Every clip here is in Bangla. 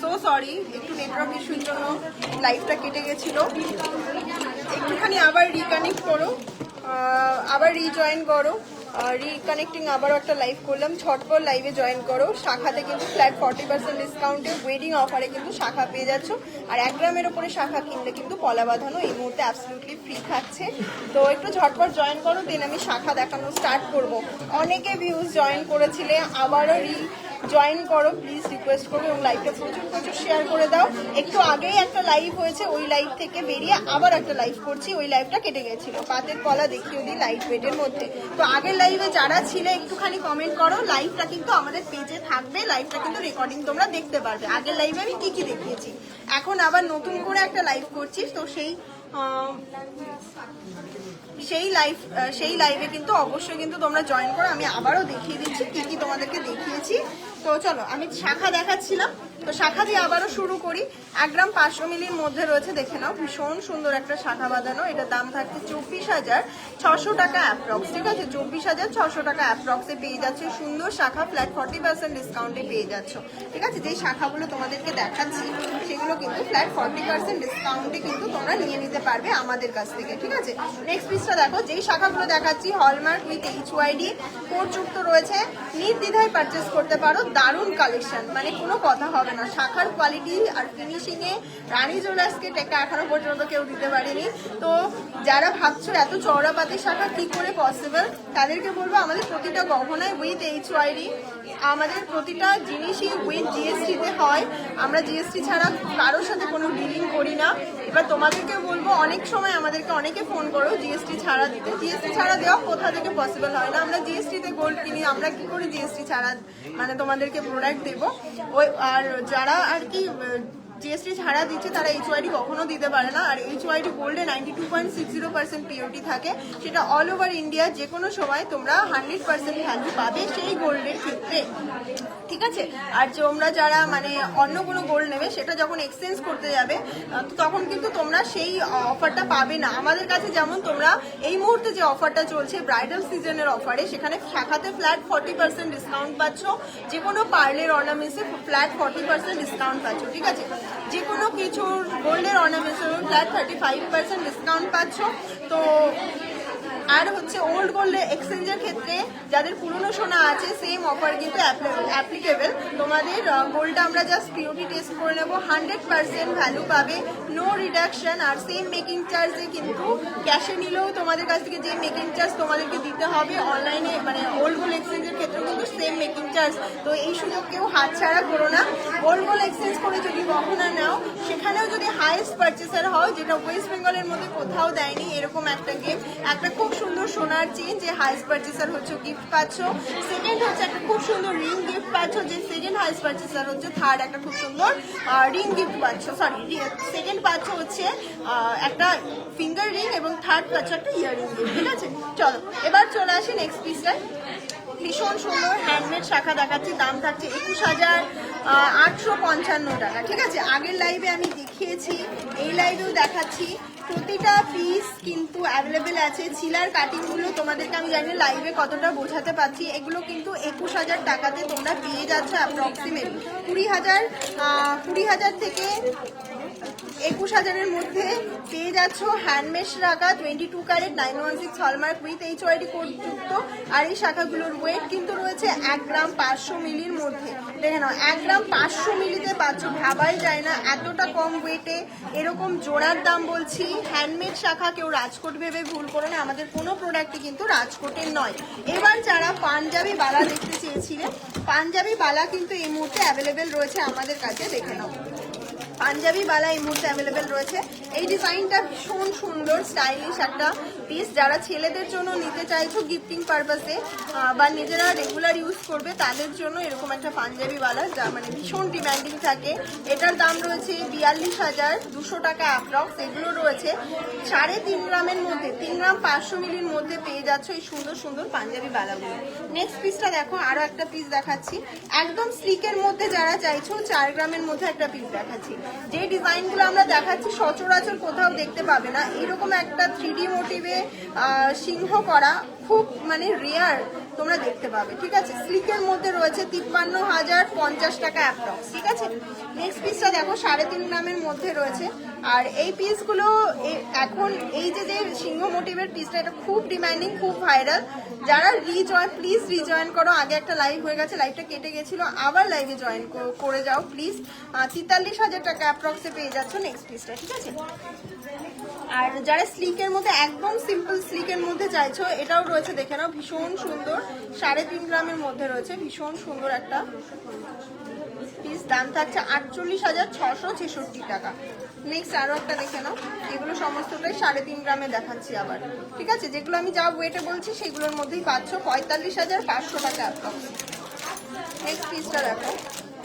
সো সরি একটু নেটওয়ার্ক ইস্যুর জন্য লাইভটা কেটে গেছিল। একটুখানি আবার রিকানেক্ট করো আবার রিজয়েন করো রিকানেক্টিং আবারও একটা লাইভ করলাম। ছটপট লাইভে জয়েন করো। শাখাতে কিন্তু ফ্ল্যাট ফর্টি পার্সেন্ট ডিসকাউন্টে ওয়েডিং অফারে কিন্তু শাখা পেয়ে যাচ্ছ। আর এক গ্রামের ওপরে শাখা কিনলে কিন্তু পলা বাঁধানো এই মুহূর্তে অ্যাবসলিউটলি ফ্রি থাকছে। তো একটু ঝটপট জয়েন করো দেন আমি শাখা দেখানো স্টার্ট করব। অনেকে ভিউজ জয়েন করেছিলে, আবারও রি জয়েন করো প্লিজ রিকোয়েস্ট করো এবং লাইভটা প্রচুর প্রচুর শেয়ার করে দাও। একটু আগেই একটা লাইভ হয়েছে, ওই লাইভ থেকে বেরিয়ে আবার একটা লাইভ করছি, ওই লাইভটা কেটে গেছিল। পাতের কলা দেখিয়ে দিই লাইট ওয়েটের মধ্যে। তো আগের লাইভে যারা ছিলে, একটুখানি কমেন্ট করো লাইভটা কিন্তু আমাদের পেজে থাকবে লাইভটা কিন্তু রেকর্ডিং তোমরা দেখতে পারবে। আগের লাইভে আমি কি কি দেখিয়েছি? এখন আবার নতুন করে একটা লাইভ করছিস, তো সেই সেই লাইভ সেই লাইভে কিন্তু অবশ্যই কিন্তু তোমরা জয়েন করো। আমি আবারও দেখিয়ে দিচ্ছি, কি কি তোমাদেরকে দেখিয়েছি। তো চলো, আমি শাখা দেখাচ্ছিলাম। তো শাখা দিয়ে আবারও শুরু করি। এক গ্রাম পাঁচশো মিলির মধ্যে রয়েছে, দেখে নাও, ভীষণ সুন্দর একটা শাখা বাঁধানো। এটার দাম থাকছে চব্বিশ হাজার ছশো টাকা অ্যাপ্রক্স ঠিক আছে? চব্বিশ হাজার ছশো টাকা অ্যাপ্রক্সে পেয়ে যাচ্ছে, সুন্দর শাখা ফ্ল্যাট ফর্টি পার্সেন্ট ডিসকাউন্টে পেয়ে যাচ্ছ। ঠিক আছে? যেই শাখাগুলো তোমাদেরকে দেখাচ্ছি, সেগুলো কিন্তু ফ্ল্যাট ফর্টি পার্সেন্ট ডিসকাউন্টে কিন্তু তোমরা নিয়ে নিতে পারবে আমাদের কাছ থেকে, ঠিক আছে? নেক্সট পিসটা দেখো, যেই শাখাগুলো দেখাচ্ছি হলমার্ক উইথ এইচ ওয়াইডি কোডযুক্ত রয়েছে। নির্দ্বিধায় পারচেস করতে পারো, দারুণ কালেকশন মানে কোনো কথা হবে না। শাখার কোয়ালিটি আর ফিনিশিংয়ে রানী জুয়েলার্সকে টেকা এখনও পর্যন্ত কেউ দিতে পারেনি। তো যারা ভাবছ এত চওড়া পাতি শাখা কি করে পসিবল তাদেরকে বলব আমাদের প্রতিটা গহনায় উইথ এইচ ওয়াইডি আমাদের প্রতিটা জিনিসই উইথ জিএসটিতে হয়। আমরা জিএসটি ছাড়া কারোর সাথে কোনো ডিলিং করি না। এবার তোমাদেরকে বলব, অনেক সময় আমাদেরকে অনেকে ফোন করো জিএসটি ছাড়া দিতে। জিএসটি ছাড়া দেওয়া কোথা থেকে পসিবল হয় না? আমরা জিএসটিতে গোল্ড কিনি, আমরা কি করে জিএসটি ছাড়া মানে তোমাদেরকে প্রোডাক্ট দেবো? ওই আর যারা আর কি জিএসটি ছাড়া দিচ্ছে, তারা এইচ ওয়াইডি কখনো দিতে পারে না। আর H UID গোল্ডে ninety two point six zero percent purity থাকে। সেটা অল ওভার ইন্ডিয়া যে কোনো সময় তোমরা হান্ড্রেড পার্সেন্ট ভ্যালু পাবে সেই গোল্ডের ক্ষেত্রে। ঠিক আছে? আর তোমরা যারা মানে অন্য কোনো গোল্ড নেবে, সেটা যখন এক্সচেঞ্জ করতে যাবে তখন কিন্তু তোমরা সেই অফারটা পাবে না। আমাদের কাছে যেমন তোমরা এই মুহূর্তে যে অফারটা চলছে ব্রাইডাল সিজনের অফারে সেখানে শাখাতে ফ্ল্যাট ফর্টি পার্সেন্ট ডিসকাউন্ট পাচ্ছ। যে কোনো পার্লের অর্নামেন্টসে ফ্ল্যাট ফর্টি পার্সেন্ট ডিসকাউন্ট পাচ্ছ। ঠিক আছে? যে কোনো কিছুর গোল্ডের অর্নামেন্টসে flat thirty five percent discount পাচ্ছ। তো আর হচ্ছে ওল্ড গোল্ডের এক্সচেঞ্জের ক্ষেত্রে যাদের পুরনো সোনা আছে সেম অফার কিন্তু অ্যাপ্লিকেবল তোমাদের গোল্ডটা আমরা জাস্ট পিওটি টেস্ট করে নেব। হান্ড্রেড পার্সেন্ট ভ্যালু পাবে নো রিডাকশন আর সেম মেকিং চার্জে কিন্তু ক্যাশে নিলেও তোমাদের কাছ থেকে যে মেকিং চার্জ তোমাদেরকে দিতে হবে অনলাইনে মানে ওল্ড গোল্ড এক্সচেঞ্জের ক্ষেত্রেও কিন্তু সেম মেকিং চার্জ তো এই সুযোগ কেউ হাতছাড়া করো না। ওল্ড গোল্ড এক্সচেঞ্জ করে যদি গহনা নাও, সেখানেও যদি হাইয়েস্ট পারচেসার হয় যেটা ওয়েস্ট বেঙ্গলের মধ্যে কোথাও দেয়নি, এরকম একটা গেম একটা খুব সুন্দর সোনার চেন যে হাইস্ট পারচেসার হচ্ছে গিফট পাচ্ছ। সেকেন্ড হচ্ছে একটা খুব সুন্দর রিং গিফট পাচ্ছ, যে সেকেন্ড হাইস্ট পারচেসার হচ্ছে থার্ড একটা খুব সুন্দর রিং গিফট পাচ্ছ সরি সেকেন্ড পাচ্ছ হচ্ছে একটা ফিঙ্গার রিং এবং থার্ড পাচ্ছ একটা ইয়ারিং গিফট ঠিক আছে? চলো, এবার চলে আসি নেক্সট পিসটায় ভীষণ সুন্দর হ্যান্ডমেড শাখা দেখাচ্ছি, দাম থাকছে একুশ হাজার আটশো পঞ্চান্ন টাকা, ঠিক আছে? আগের লাইভে আমি দেখিয়েছি, এই লাইভেও দেখাচ্ছি। প্রতিটা পিস কিন্তু অ্যাভেলেবেল আছে। চিলার কাটিংগুলো তোমাদেরকে আমি জানি লাইভে কতটা বোঝাতে পারছি। এগুলো কিন্তু একুশ হাজার টাকাতে তোমরা পেয়ে যাচ্ছ অ্যাপ্রক্সিমেট কুড়ি হাজার কুড়ি হাজার থেকে একুশ হাজারের মধ্যে পেয়ে যাচ্ছ হ্যান্ডমেড শাখা twenty two carat nine one six hallmark with H UID code যুক্ত। আর এই শাখাগুলোর ওয়েট কিন্তু রয়েছে এক গ্রাম পাঁচশো মিলির মধ্যে। দেখে নাও, এক গ্রাম পাঁচশো মিলিতে পাচ্ছ, ভাবাই যায় না, এতটা কম ওয়েটে এরকম জোড়ার দাম বলছি, হ্যান্ডমেড শাখা কেউ রাজকোট ভেবে ভুল করো না, আমাদের কোনো প্রোডাক্টই কিন্তু রাজকোটের নয়। এবার যারা পাঞ্জাবি বালা দেখতে চেয়েছিলেন পাঞ্জাবি বালা কিন্তু এই মুহূর্তে অ্যাভেলেবেল রয়েছে আমাদের কাছে, দেখে নাও। পাঞ্জাবি বালা এই মুহূর্তে অ্যাভেলেবেল রয়েছে। এই ডিজাইনটা ভীষণ সুন্দর স্টাইলিশ একটা পিস যারা ছেলেদের জন্য নিতে চাইছো গিফটিং পারপাসে বা নিজেরা রেগুলার ইউজ করবে, তাদের জন্য এরকম একটা পাঞ্জাবি বালা যা মানে ভীষণ ডিমান্ডিং থাকে। এটার দাম রয়েছে বিয়াল্লিশ হাজার দুশো টাকা অ্যাপ্রক্স এগুলো রয়েছে সাড়ে তিন গ্রামের মধ্যে, তিন গ্রাম পাঁচশো মিলির মধ্যে পেয়ে যাচ্ছ এই সুন্দর সুন্দর পাঞ্জাবি বালাগুলো নেক্সট পিসটা দেখো আরও একটা পিস দেখাচ্ছি। একদম স্লিকের মধ্যে যারা চাইছো, চার গ্রামের মধ্যে একটা পিস দেখাচ্ছি। যে ডিজাইনগুলো আমরা দেখাচ্ছি, সচরাচর কোথাও দেখতে পাবে না। এরকম একটা থ্রি ডি মোটিভে সিংহ করা খুব মানে রেয়ার তোমরা দেখতে পাবে, ঠিক আছে? স্লিকের মধ্যে রয়েছে তিপ্পান্ন হাজার পঞ্চাশ টাকা অ্যাপ্রক্স ঠিক আছে? নেক্সট পিসটা দেখো, সাড়ে তিন গ্রামের মধ্যে রয়েছে। আর এই পিসগুলো এখন এই যে যে সিংহ মোটিভের পিসটা এটা খুব ডিমান্ডিং খুব ভাইরাল যারা রিজয়েন প্লিজ রিজয়েন করো। আগে একটা লাইভ হয়ে গেছে লাইভটা কেটে গেছিল, আবার লাইভে জয়েন করে যাও প্লিজ তেতাল্লিশ হাজার টাকা অ্যাপ্রক্সে পেয়ে যাচ্ছ নেক্সট পিসটা ঠিক আছে? আর যারা স্লিকের মধ্যে, একদম সিম্পল স্লিকের মধ্যে চাইছো, এটাও রয়েছে, দেখে নাও, ভীষণ সুন্দর। সাড়ে তিন গ্রামের মধ্যে রয়েছে, ভীষণ সুন্দর একটা পিস দাম থাকছে আটচল্লিশ হাজার ছশো ছেষট্টি টাকা। নেক্সট আরও একটা দেখে নাও, এগুলো সমস্তটাই সাড়ে তিন গ্রামে দেখাচ্ছি আবার। ঠিক আছে? যেগুলো আমি যা ওয়েটে বলছি, সেগুলোর মধ্যেই পাচ্ছ পঁয়তাল্লিশ হাজার পাঁচশো টাকা অ্যাপ্রক্স নেক্সট পিসটা দেখো।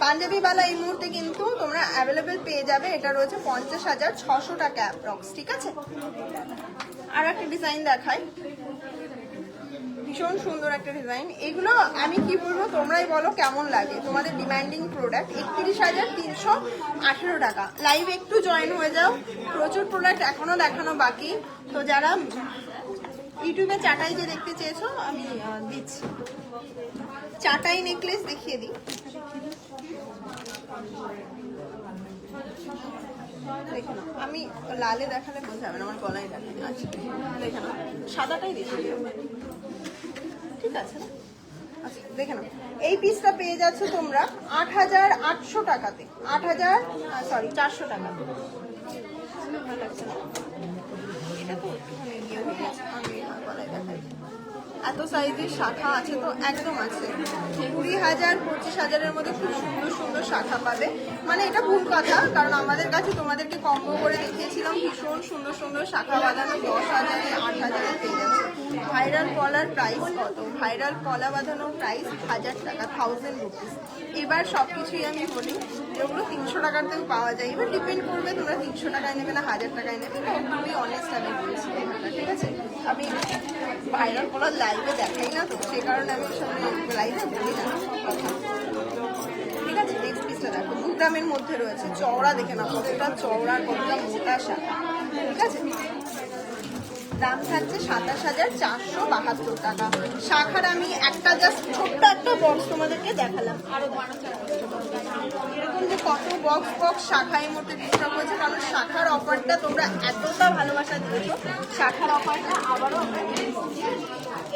পাঞ্জাবি বালা এই মুহূর্তে কিন্তু তোমরা অ্যাভেলেবেল পেয়ে যাবে। এটা রয়েছে পঞ্চাশ হাজার ছশো টাকা অ্যাপ্রক্স ঠিক আছে? আর একটা ডিজাইন দেখাই। ভীষণ সুন্দর একটা ডিজাইন এগুলো আমি কি বলব, তোমরাই বলো কেমন লাগে। তোমাদের ডিমান্ডিং প্রোডাক্ট একত্রিশ হাজার তিনশো আঠেরো টাকা। লাইভ একটু জয়েন হয়ে যাও। প্রচুর প্রোডাক্ট এখনও দেখানো বাকি। তো যারা ইউটিউবে চাটাই যে দেখতে চেয়েছো, আমি দিচ্ছি। চাটাই নেকলেস দেখিয়ে দিই। দেখে আমি লালে দেখালে বোঝাবে না, আমার গলায় দেখালে। আচ্ছা দেখে নাও। সাদাটাই বেশি ঠিক আছে আচ্ছা দেখে নাও। এই পিসটা পেয়ে যাচ্ছ তোমরা আট হাজার আটশো টাকাতে। আট হাজার সরি চারশো না? এটা তো হয়ে গেছে, আমি গলায় দেখাই। এত সাইজের শাখা আছে তো একদম আছে। কুড়ি হাজার, পঁচিশ হাজারের মধ্যে খুব সুন্দর সুন্দর শাখা পাবে। মানে এটা ভুল কথা, কারণ আমাদের কাছে তোমাদেরকে কম্বো করে দেখিয়েছিলাম। ভীষণ সুন্দর সুন্দর শাখা বাঁধানো, দশ হাজারে, আট হাজারে পেয়ে যাচ্ছে ভাইরাল কলার প্রাইস কত? ভাইরাল কলা বাঁধানোর প্রাইস হাজার টাকা থাউজেন্ড রুপিস এবার সব কিছুই আমি বলি, যেগুলো তিনশো টাকার থেকে পাওয়া যায়। এবার ডিপেন্ড করবে তোমরা তিনশো টাকায় নেবে না হাজার টাকায় নেবে। খুবই অনেস্ট আমি বলছি, ঠিক আছে? আমি ভাইরাল কলার দেখাই না, তো সেই কারণে আমি সামনে লাইভে বলি না। ঠিক আছে নেক্সট পিসটা দেখো। দু গ্রামের মধ্যে রয়েছে চওড়া, দেখে না কতটা চওড়া কতটা মোটা শাখা ঠিক আছে? দাম থাকছে সাতাশ হাজার চারশো বাহাত্তর টাকা। শাখার আমি একটা জাস্ট ছোট্ট একটা বক্স তোমাদেরকে দেখালাম। এরকম যে কত বক্স বক্স শাখা এই মুহূর্তে ডিস্টার্ব হয়েছে, কারণ শাখার অফারটা তোমরা এতটা ভালোবাসা দিয়েছ। শাখার অফারটা আবারও আমরা।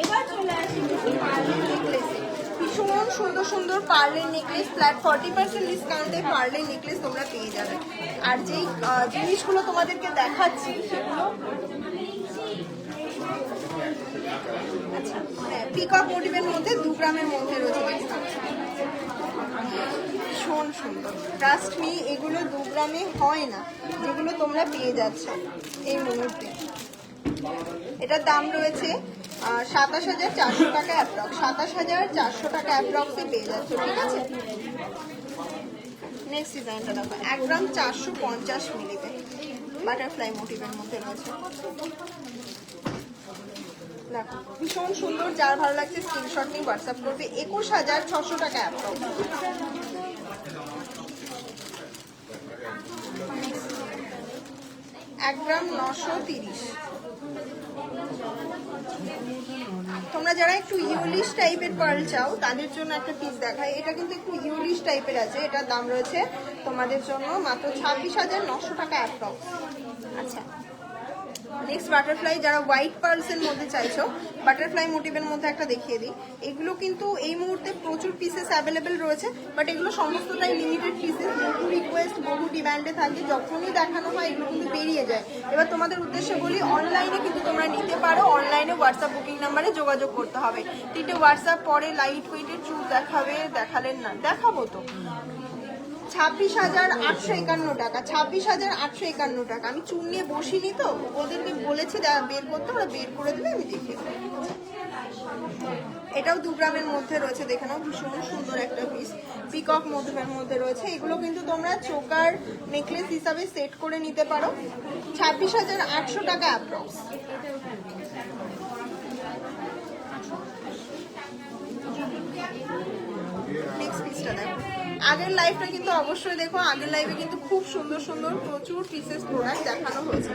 এবার চলে আসি পার্লের ভীষণ সুন্দর সুন্দর পার্লের নেকলেস ফ্ল্যাট ফর্টি পার্সেন্ট ডিসকাউন্টে পার্লের নেকলেস তোমরা পেয়ে যাবে। আর যেই জিনিসগুলো তোমাদেরকে দেখাচ্ছি, সেগুলো আচ্ছা পিকক মোটিভের মধ্যে দু মধ্যে রয়েছে। ভীষণ সুন্দর। ট্রাস্ট মি এগুলো দু গ্রামে হয় না। যেগুলো তোমরা পেয়ে যাচ্ছ এই মুহূর্তে। এটার দাম রয়েছে সাতাশ হাজার চারশো টাকা অ্যাপ্রক্স সাতাশ হাজার চারশো টাকা অ্যাপ্রক্সে পেয়ে যাচ্ছ, ঠিক আছে? নেক্সট ডিজাইনটা দেখো এক গ্রাম চারশো পঞ্চাশ মিলিতে। বাটারফ্লাই মোটিভের মধ্যে রয়েছে। দেখো, ভীষণ সুন্দর, যার ভালো লাগছে স্ক্রিনশট নিয়ে হোয়াটসঅ্যাপ করবে, একুশ হাজার ছশো টাকা অ্যাপ্রক্স এক গ্রাম নশো তিরিশ। তোমরা যারা একটু ইউলিশ টাইপের পার্ল চাও, তাদের জন্য একটা পিস দেখাই। এটা কিন্তু একটু ইউলিশ টাইপের আছে। এটার দাম রয়েছে তোমাদের জন্য মাত্র ছাব্বিশ হাজার নশো টাকা অ্যাপ্রক্স আচ্ছা। নেক্সট বাটারফ্লাই যারা হোয়াইট পার্লসের মধ্যে চাইছো বাটারফ্লাই মোটিভের মধ্যে একটা দেখিয়ে দিই। এগুলো কিন্তু এই মুহূর্তে প্রচুর পিসেস অ্যাভেলেবেল রয়েছে বাট এগুলো সমস্তটাই লিমিটেড পিসেস বহু রিকোয়েস্ট বহু ডিমান্ডে থাকে, যখনই দেখানো হয়, এগুলো কিন্তু বেরিয়ে যায়। এবার তোমাদের উদ্দেশ্যে বলি অনলাইনে কিন্তু পারো। অনলাইনে হোয়াটসঅ্যাপ বুকিং নাম্বারে যোগাযোগ করতে হবে। তিনটে হোয়াটসঅ্যাপ পরে লাইট ওয়েটের চুল দেখাবে, দেখালেন না। দেখাবো তো। ছাব্বিশ হাজার আটশো একান্ন টাকা। ছাব্বিশ হাজার আটশো একান্ন টাকা। আমি চুন নিয়ে বসিনি তো। ওদেরকে বলেছি বের করতে, ওরা বের করে দেবে, আমি দেখে। এটাও দু গ্রামের মধ্যে রয়েছে, দেখে নাও, ভীষণ সুন্দর একটা পিস পিকক মধুমের মধ্যে রয়েছে। এগুলো কিন্তু তোমরা চোকার নেকলেস হিসাবে সেট করে নিতে পারো। ছাব্বিশ হাজার আটশো টাকা অ্যাপ্রক্স পিসটা আগের লাইভটা কিন্তু অবশ্যই দেখো, আগের লাইভে কিন্তু খুব সুন্দর সুন্দর প্রচুর পিসেস প্রোডাক্ট দেখানো হয়েছে।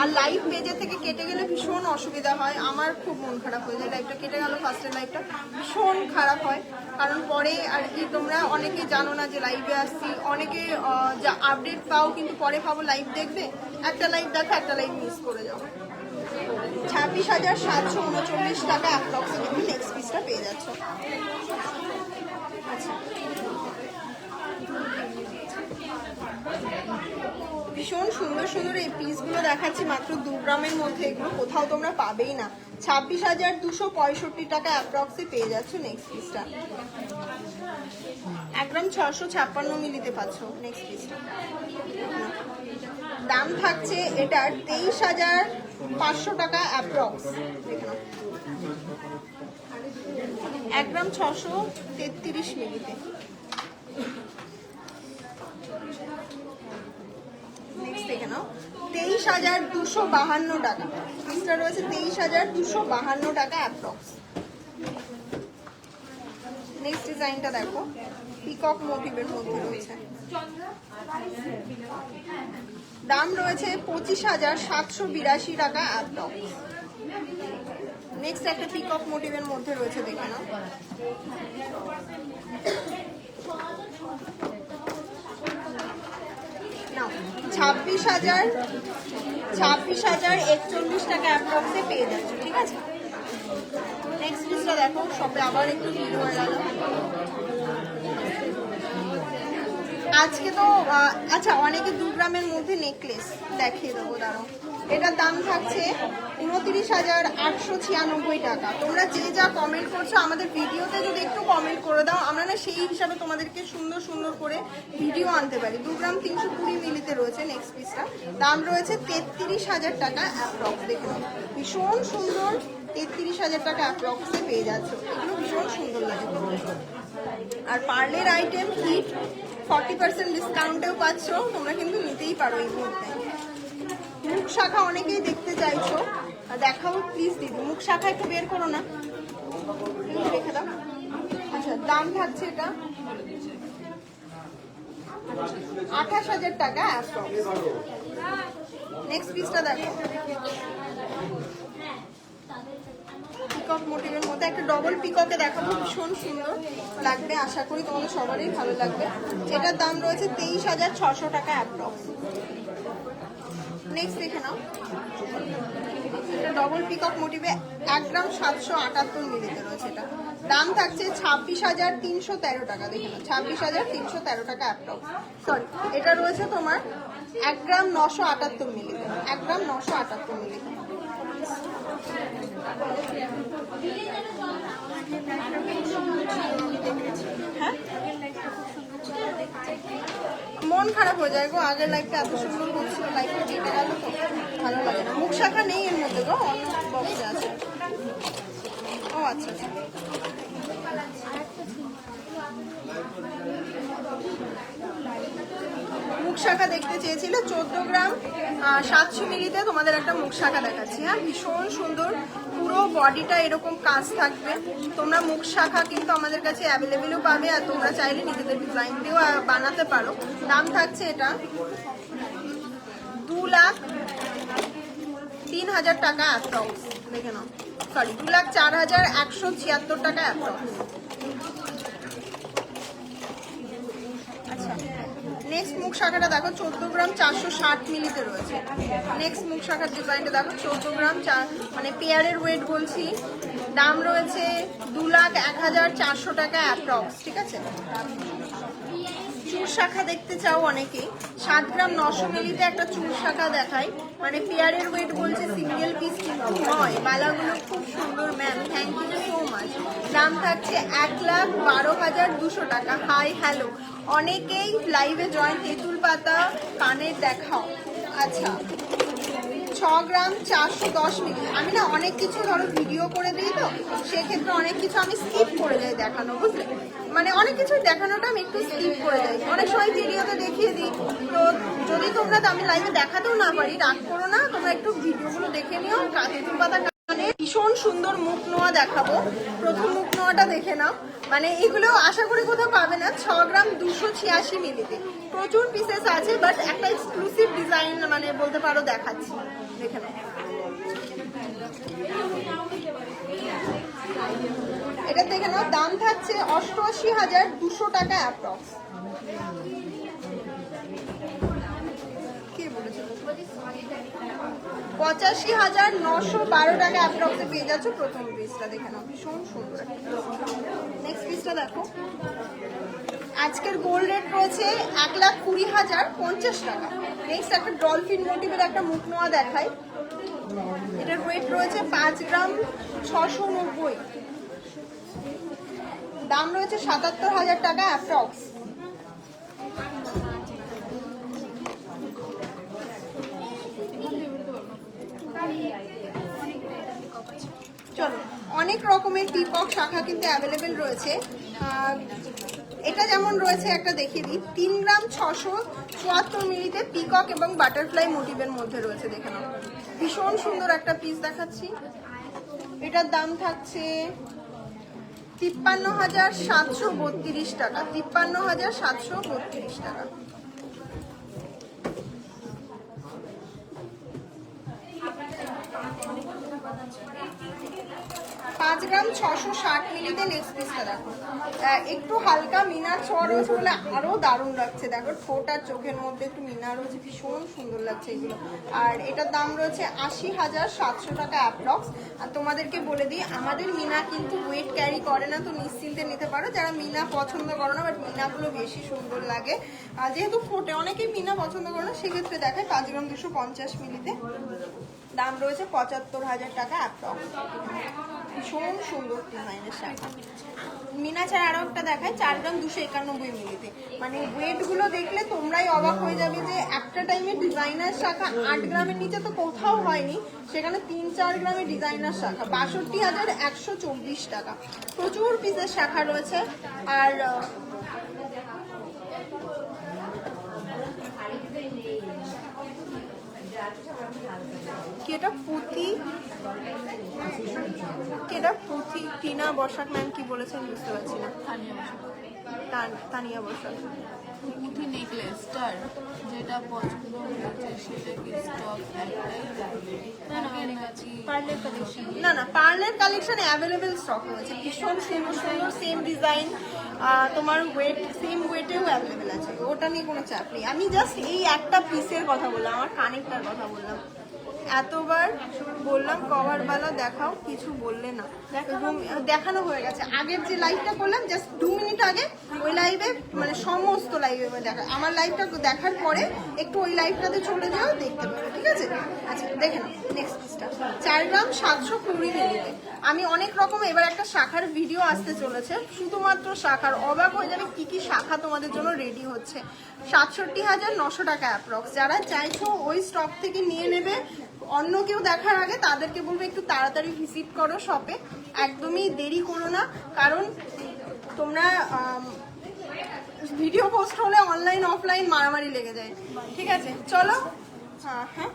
আর লাইভ পেজে থেকে কেটে গেলে ভীষণ অসুবিধা হয়। আমার খুব মন খারাপ হয়ে যায়। লাইভটা কেটে গেল ফার্স্টের লাইভটা ভীষণ খারাপ হয়। কারণ পরে আর কি তোমরা অনেকে জানো না যে লাইভে আসছি। অনেকে যা আপডেট পাও কিন্তু পরে পাবো লাইভ দেখবে। একটা লাইভ দেখো, একটা লাইভ মিস করে যাও। ছাব্বিশ হাজার সাতশো উনচল্লিশ টাকা অ্যাপ্রক্সে কিন্তু নেক্সট পিসটা পেয়ে যাচ্ছ। আচ্ছা। ভীষণ সুন্দর সুন্দর এই পিসগুলো দেখাচ্ছি, মাত্র দু গ্রামের মধ্যে এগুলো। কোথাও তোমরা পাবেই না। ছাব্বিশ হাজার দুশো পঁয়ষট্টি টাকা অ্যাপ্রক্সে পেয়ে যাচ্ছ নেক্সট পিসটা এক গ্রাম ছশো ছাপ্পান্ন মিলিতে পাচ্ছ নেক্সট পিসটা দাম থাকছে এটার তেইশ হাজার পাঁচশো টাকা অ্যাপ্রক্স এক গ্রাম ছশো তেত্রিশ মিলিতে নেক্সট দেখে নাও তেইশ হাজার দুশো বাহান্ন টাকা। পিসটা রয়েছে তেইশ হাজার দুশো বাহান্ন টাকা অ্যাপ্রক্স নেক্সট ডিজাইনটা দেখো। পিকক মোটিভের মধ্যে রয়েছে। দাম রয়েছে পঁচিশ হাজার সাতশো বিরাশি টাকা অ্যাপ্রক্স নেক্সট একটা পিকক মোটিভের মধ্যে রয়েছে দেখে নাও নাও ছাব্বিশ হাজার ছাব্বিশ হাজার একচল্লিশ টাকা অ্যাপ্রক্সে পেয়ে যাচ্ছে, ঠিক আছে? নেক্সট পিসটা দেখো, সবে আবার একটু ভিড় হয়ে গেল। আজকে তো আচ্ছা অনেকে দু গ্রামের মধ্যে নেকলেস দেখিয়ে দেবো দাঁড়ো এটার দাম থাকছে উনত্রিশ হাজার আটশো ছিয়ানব্বই টাকা। তোমরা যে যা কমেন্ট করছ, আমাদের ভিডিওতে যদি একটু কমেন্ট করে দাও, আমরা না সেই হিসাবে তোমাদেরকে সুন্দর সুন্দর করে ভিডিও আনতে পারি। দু গ্রাম তিনশো কুড়ি মিলিতে রয়েছে নেক্সট পিসটা দাম রয়েছে তেত্রিশ হাজার টাকা অ্যাপ্রক্স দেখুন ভীষণ সুন্দর তেত্রিশ হাজার টাকা অ্যাপ্রক্সে পেয়ে যাচ্ছ। এগুলো ভীষণ সুন্দর লাগে। আর পার্লের আইটেম কিট ফর্টি পার্সেন্ট ডিসকাউন্টেও পাচ্ছ। তোমরা কিন্তু নিতেই পারো এই মুহূর্তে। মুখ শাখা অনেকেই দেখতে চাইছো। দেখাও প্লিজ দিদি। মুখ শাখা একটু বের করো না। রেখে দাও। আচ্ছা দাম থাকছে এটা আঠাশ হাজার টাকা নেক্সট পিসটা দেখো। পিকক মোটিভের মধ্যে একটা ডবল পিককে দেখাবো, ভীষণ সুন্দর লাগবে। আশা করি তোমাদের সবারই ভালো লাগবে। এটার দাম রয়েছে তেইশ হাজার ছশো টাকা অ্যাপ্রক্স নেক্সট দেখে নাও। এটা ডবল পিকক মোটিভে এক গ্রাম সাতশো আটাত্তর মিলিতে রয়েছে এটা। দাম থাকছে ছাব্বিশ হাজার তিনশো তেরো টাকা। দেখে নাও, ছাব্বিশ হাজার তিনশো তেরো টাকা অ্যাপ্রক্স সরি এটা রয়েছে তোমার এক গ্রাম নশো আটাত্তর মিলিতে। এক গ্রাম নশো আটাত্তর মিলিতে। হ্যাঁ? মন খারাপ হয়ে যায় গো, আগের লাইফটা এত সুন্দর হচ্ছিল লাইফটা কেটে গেল তো, ভালো লাগে না। মুখ শাখা নেই এর মধ্যে গো অন্য বক্সে আছে। ও আচ্ছা আচ্ছা। মুখ শাখা দেখতে চেয়েছিলে, চোদ্দ গ্রাম সাতশো মিলিতে তোমাদের একটা মুখ শাখা দেখাচ্ছি। হ্যাঁ ভীষণ সুন্দর, পুরো বডিটা এরকম কাজ থাকবে। তোমরা মুখ শাখা কিন্তু আমাদের কাছে অ্যাভেলেবেলও পাবে আর তোমরা চাইলে নিজেদের ডিজাইন দিয়েও বানাতে পারো। দাম থাকছে এটা দু লাখ তিন হাজার টাকা অ্যাপ্রক্স দেখে নাও। সরি দু লাখ চার হাজার একশো ছিয়াত্তর টাকা অ্যাপ্রক্স আচ্ছা। নেক্সট মুখ শাখাটা দেখো, চোদ্দ গ্রাম চারশো ষাট মিলিতে রয়েছে। নেক্সট মুখ শাখার ডিজাইনটা দেখো, চোদ্দ গ্রাম চার মানে পেয়ারের ওয়েট বলছি। দাম রয়েছে দু লাখ এক হাজার চারশো টাকা অ্যাপ্রক্স ঠিক আছে? চুর শাখা দেখতে চাও অনেকেই সাত গ্রাম নশো মিলিতে একটা চুর শাখা দেখায় মানে পেয়ারের ওয়েট বলছে সিঙ্গেল পিস কিন্তু নয়। বালাগুলো খুব সুন্দর ma'am thank you so much দাম থাকছে এক লাখ বারো হাজার দুশো টাকা। হাই হ্যালো অনেকেই লাইভে জয়েন তেঁতুল পাতা কানের দেখাও। আচ্ছা ছ গ্রাম চারশো দশ মিলি আমি না অনেক কিছু ধরো ভিডিও করে দিই তো, সেক্ষেত্রে অনেক কিছু আমি স্কিপ করে যাই দেখানো, বুঝলে? মানে অনেক কিছু দেখানোটা আমি একটু স্কিপ করে যাই। অনেক সময় ভিডিওতে দেখিয়ে দিই। তো যদি তোমরা আমি লাইভে দেখাতেও না পারি, রাগ করো না, তোমরা একটু ভিডিওগুলো দেখে নিও। কাঁচের পাতা ভীষণ সুন্দর মুখ নোয়া দেখাবো। প্রথম মুখ নোয়াটা দেখে নাও। মানে এগুলো আশা করি কোথাও পাবে না। ছ গ্রাম দুশো ছিয়াশি মিলিতে। প্রচুর পিসেস আছে বাট একটা এক্সক্লুসিভ ডিজাইন মানে বলতে পারো দেখাচ্ছি। দেখে নাও। এটা দেখে নাও, দাম থাকছে অষ্টআশি হাজার দুশো টাকা অ্যাপ্রক্স কে বলেছে পঁচাশি হাজার নশো বারো টাকা অ্যাপ্রক্সে পেয়ে যাচ্ছ। প্রথম পিসটা দেখে নাও। ভীষণ সুন্দর নেক্সট পিসটা দেখো। আজকের গোল্ড রেট রয়েছে এক লাখ কুড়ি হাজার পঞ্চাশ টাকা। নেক্সট একটা ডলফিন মোটিভের একটা মুখ নোয়া দেখায় এটার ওয়েট রয়েছে পাঁচ গ্রাম ছশো নব্বই। দাম রয়েছে সাতাত্তর হাজার টাকা অ্যাপ্রক্স চলো, অনেক রকমের পিকক শাখা কিন্তু অ্যাভেলেবেল রয়েছে। এটা যেমন রয়েছে, একটা দেখিয়ে দিই। তিন গ্রাম ছশো চুয়াত্তর মিলিতে পিকক এবং বাটারফ্লাই মোটিভের মধ্যে রয়েছে, দেখে নাও। ভীষণ সুন্দর একটা পিস দেখাচ্ছি। এটার দাম থাকছে তিপ্পান্ন হাজার সাতশো বত্রিশ টাকা। তিপ্পান্ন হাজার সাতশো বত্রিশ টাকা। পাঁচ গ্রাম ছশো ষাট মিলিতে নেক্সট পিসটা দেখো। একটু হালকা মিনার ছোঁয়া রয়েছে বলে আরও দারুণ লাগছে। দেখো, ঠোঁট আর চোখের মধ্যে একটু মিনার রয়েছে, ভীষণ সুন্দর লাগছে এগুলো। আর এটার দাম রয়েছে আশি হাজার সাতশো টাকা অ্যাপ্রক্স আর তোমাদেরকে বলে দিই, আমাদের মিনা কিন্তু ওয়েট ক্যারি করে না, তো নিশ্চিন্তে নিতে পারো। যারা মিনা পছন্দ করো না বাট মিনাগুলো বেশি সুন্দর লাগে। আর যেহেতু ফোটে অনেকেই মিনা পছন্দ করে না, সেক্ষেত্রে দেখায় পাঁচ গ্রাম দুশো পঞ্চাশ মিলিতে। দাম রয়েছে পঁচাত্তর হাজার টাকা অ্যাপ্রক্স ভীষণ সুন্দর ডিজাইনের শাড়ি। মিনা ছাড়া আরও একটা দেখায়, চার গ্রাম দুশো একানব্বই মিলিতে। মানে ওয়েটগুলো দেখলে তোমরাই অবাক হয়ে যাবে যে একটা টাইমে ডিজাইনার শাখা আট গ্রামের নিচে তো কোথাও হয়নি, সেখানে তিন চার গ্রামের ডিজাইনার শাখা। বাষট্টি হাজার একশো চব্বিশ টাকা। প্রচুর পিসের শাখা রয়েছে। আর কি এটা? পুঁতি? কি এটা? পুঁতি? টিনা বসাক ম্যাম কি বলেছেন বুঝতে পারছি না। তান- তানিয়া বসাক পুঁথি নেকলেসটার যেটা পছন্দ হয়েছে সেটা কি স্টক না না পার্লের কালেকশন অ্যাভেলেবেল স্টক রয়েছে। ভীষণ সুন্দর সুন্দর সেম ডিজাইন তোমার ওয়েট সেম ওয়েটেও অ্যাভেলেবেল আছে। ওটা নিয়ে কোনো চাপ নেই। আমি জাস্ট এই একটা পিসের কথা বললাম আমার কানেকটার কথা বললাম। এতবার বললাম কভার বালা দেখাও কিছু বললে না। দেখানো হয়ে গেছে। আগের যে লাইভটা করলাম জাস্ট দু মিনিট আগে ওই লাইভে মানে সমস্ত লাইভে দেখা আমার লাইভটা দেখার পরে একটু ওই লাইভটাতে চলে যাও দেখতে পারো ঠিক আছে? আচ্ছা দেখে নাও নেক্সট পিসটা চার গ্রাম সাতশো কুড়ি মিলিতে আমি অনেক রকম এবার একটা শাখার ভিডিও আসতে চলেছে শুধুমাত্র শাখার। অবাক হয়ে যাবে কি কি শাখা তোমাদের জন্য রেডি হচ্ছে। সাতষট্টি হাজার নশো টাকা অ্যাপ্রক্স যারা চাইছো ওই স্টক থেকে নিয়ে নেবে অন্য কেউ দেখার আগে তাদেরকে বলব একটু তাড়াতাড়ি ভিজিট করো শপে একদমই দেরি করো না, কারণ তোমরা ভিডিও পোস্ট হলে অনলাইন অফলাইন মারামারি লেগে যায়। ঠিক আছে, চলো। হ্যাঁ হ্যাঁ।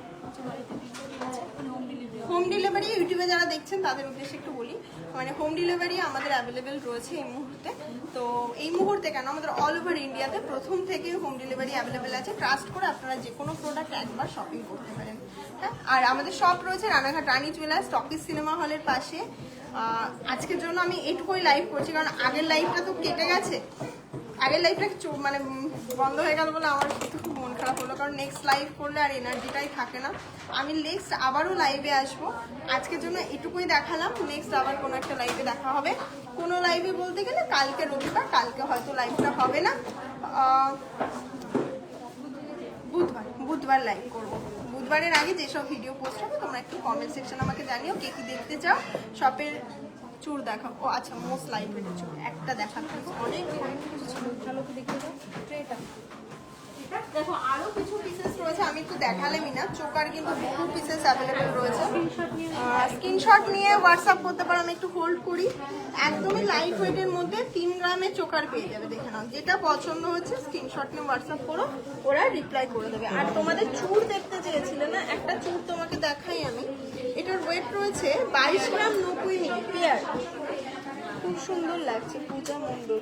হোম ডেলিভারি ইউটিউবে যারা দেখছেন, তাদের উদ্দেশ্যে একটু বলি। মানে হোম ডেলিভারি আমাদের অ্যাভেলেবেল রয়েছে এই মুহূর্তে। তো এই মুহূর্তে কেন? আমাদের অল ওভার ইন্ডিয়াতে প্রথম থেকে হোম ডেলিভারি অ্যাভেলেবেল আছে। ট্রাস্ট করে আপনারা যে কোনো প্রোডাক্ট একবার শপিং করতে পারেন। হ্যাঁ আর আমাদের সব রয়েছে Ranaghat Rani jewellers talkies cinema হলের পাশে। আজকের জন্য আমি এটুকুই লাইভ করছি, কারণ আগের লাইভটা তো কেটে গেছে। আগের লাইফটা মানে বন্ধ হয়ে গেল বলে আমার একটু খুব মন খারাপ হলো, কারণ নেক্সট লাইভ করলে আর এনার্জিটাই থাকে না। আমি নেক্সট আবারও লাইভে আসব। আজকের জন্য এটুকুই দেখালাম নেক্সট আবার কোনো একটা লাইভে দেখা হবে। কোনো লাইভে বলতে গেলে কালকে রবিবার, কালকে হয়তো লাইভটা হবে না। বুধবার বুধবার লাইভ করব। বুধবারের আগে যেসব ভিডিও পোস্ট হবে তোমরা একটু কমেন্ট সেকশন আমাকে জানিও কে কি দেখতে চাও। শপের চুর দেখাও। ও আচ্ছা মোস্ট লাইভের চুর একটা দেখাতে অনেক অনেক কিছু ছিল। ভালো করে দেখে দাও ট্রেটা দেখো আরও কিছু পিসেস রয়েছে আমি একটু দেখালামই না। চোকার কিন্তু বহু পিসেস অ্যাভেলেবেল রয়েছে। স্ক্রিনশট নিয়ে হোয়াটসঅ্যাপ করতে পারো আমি একটু হোল্ড করি। একদমই লাইট ওয়েটের মধ্যে তিন গ্রামের চোকার পেয়ে যাবে দেখে নাও। যেটা পছন্দ হচ্ছে স্ক্রিনশট নিয়ে হোয়াটসঅ্যাপ করো ওরা রিপ্লাই করে দেবে। আর তোমাদের চুর দেখতে চেয়েছিলে না? একটা চুর তোমাকে দেখাই আমি। এটার ওয়েট রয়েছে বাইশ গ্রাম মিলি পেয়ার খুব সুন্দর লাগছে, Puja Mondal.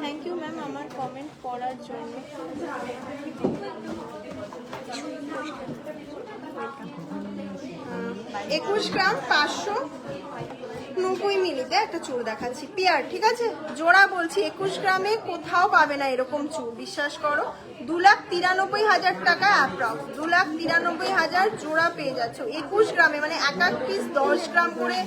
Thank you ma'am আমার কমেন্ট পড়ার জন্য। একুশ গ্রাম পাঁচশো নব্বই মিলিতে একটা চুল দেখাচ্ছি। পেয়ার ঠিক আছে? জোড়া বলছি, একুশ গ্রামে কোথাও পাবে না এরকম চুল, বিশ্বাস করো। দু লাখ তিরানব্বই হাজার টাকা অ্যাপ্রক্স দু লাখ তিরানব্বই হাজার জোড়া পেয়ে যাচ্ছ। একুশ গ্রামে মানে এক এক পিস দশ গ্রাম করে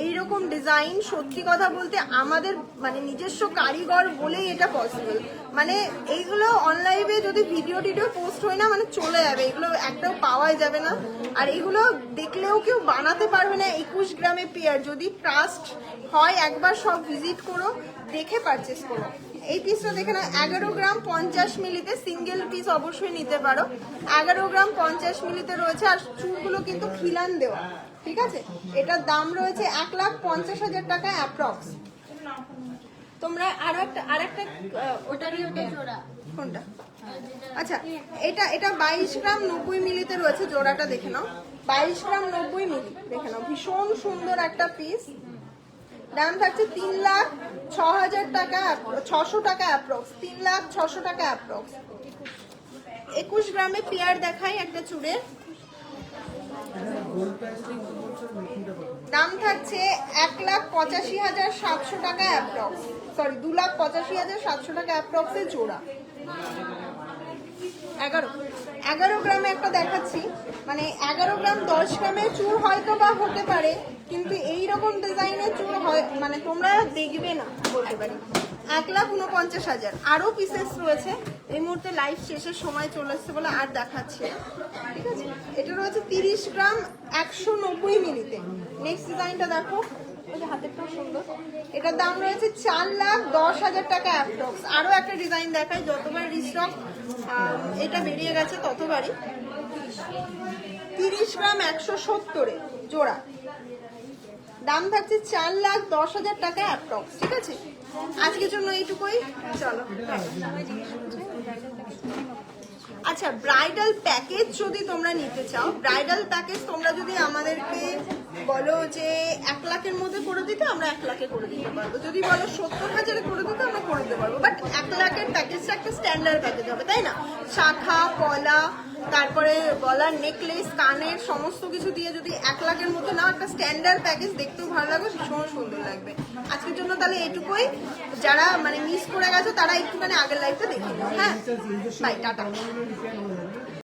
এইরকম ডিজাইন সত্যি কথা বলতে আমাদের মানে নিজস্ব কারিগর বলেই এটা পসিবল মানে এইগুলো অনলাইনে যদি ভিডিও টিডিও পোস্ট হয় না মানে চলে যাবে। এগুলো একটাও পাওয়াই যাবে না। আর এগুলো দেখলেও কেউ বানাতে পারবে না একুশ গ্রামে পেয়ার যদি ট্রাস্ট হয়, একবার সব ভিজিট করো, দেখে পারচেস করো। এই পিসটা দেখে না এগারো গ্রাম পঞ্চাশ মিলিতে সিঙ্গেল পিস অবশ্যই নিতে পারো। এগারো গ্রাম পঞ্চাশ মিলিতে রয়েছে আর চুলগুলো কিন্তু খিলান দেওয়া। ঠিক আছে? এটার দাম রয়েছে এক লাখ পঞ্চাশ হাজার টাকা অ্যাপ্রক্স তোমরা আরও একটা আর একটা ওটা কোনটা? আচ্ছা এটা এটা বাইশ গ্রাম নব্বই মিলিতে রয়েছে জোড়াটা দেখে নাও। বাইশ গ্রাম নব্বই মিলি দেখে নাও। ভীষণ সুন্দর একটা পিস দাম থাকছে তিন লাখ ছ হাজার টাকা ছশো টাকা অ্যাপ্রক্স তিন লাখ ছশো টাকা অ্যাপ্রক্স একুশ গ্রামে পেয়ার দেখাই একটা চুড়ের। দাম থাকছে এক লাখ পঁচাশি হাজার সাতশো টাকা অ্যাপ্রক্স সরি দু লাখ পঁচাশি হাজার সাতশো টাকা অ্যাপ্রক্সে জোড়া। এগারো। এগারো গ্রামে একটা দেখাচ্ছি। মানে এগারো গ্রাম দশ গ্রামের চুল হয়তো বা হতে পারে, কিন্তু এই রকম ডিজাইনের চুল হয় মানে তোমরা দেখবে না বলতে পারি। এক লাখ উনপঞ্চাশ হাজার। আরও পিসেস রয়েছে। এই মুহূর্তে লাইভ শেষের সময় চলে এসছে বলে আর দেখাচ্ছি। ঠিক আছে? এটা রয়েছে তিরিশ গ্রাম একশো নব্বই মিনিটে নেক্সট ডিজাইনটা দেখো। ওই সুন্দর। এটার দাম রয়েছে চার লাখ দশ হাজার টাকা অ্যাপ্রক্স আরও একটা ডিজাইন দেখায় যতবার রিস্টক এটা বেরিয়ে গেছে ততবারই। তিরিশ গ্রাম একশো সত্তরে জোড়া। দাম থাকছে চার লাখ দশ হাজার টাকা অ্যাপ্রক্স ঠিক আছে? আজকের জন্য এইটুকুই। চলো। আচ্ছা ব্রাইডাল প্যাকেজ যদি তোমরা নিতে চাও ব্রাইডাল প্যাকেজ তোমরা যদি আমাদেরকে বলো যে এক লাখের মধ্যে করে দিতে, আমরা এক লাখে করে দিতে পারব। যদি বলো সত্তর হাজারে করে দিতে, আমরা করে দিতে পারব। বাট এক লাখের প্যাকেজটা একটা স্ট্যান্ডার্ড প্যাকেজ হবে, তাই না? শাখা পলা তারপরে গলার নেকলেস কানের সমস্ত কিছু দিয়ে যদি এক লাখের মতো না একটা স্ট্যান্ডার্ড প্যাকেজ দেখতেও ভালো লাগবে, ভীষণ সুন্দর লাগবে। আজকের জন্য তাহলে এটুকুই। যারা মানে মিস করে গেছো, তারা একটুখানি আগের লাইফটা দেখে হ্যাঁ? টাটা।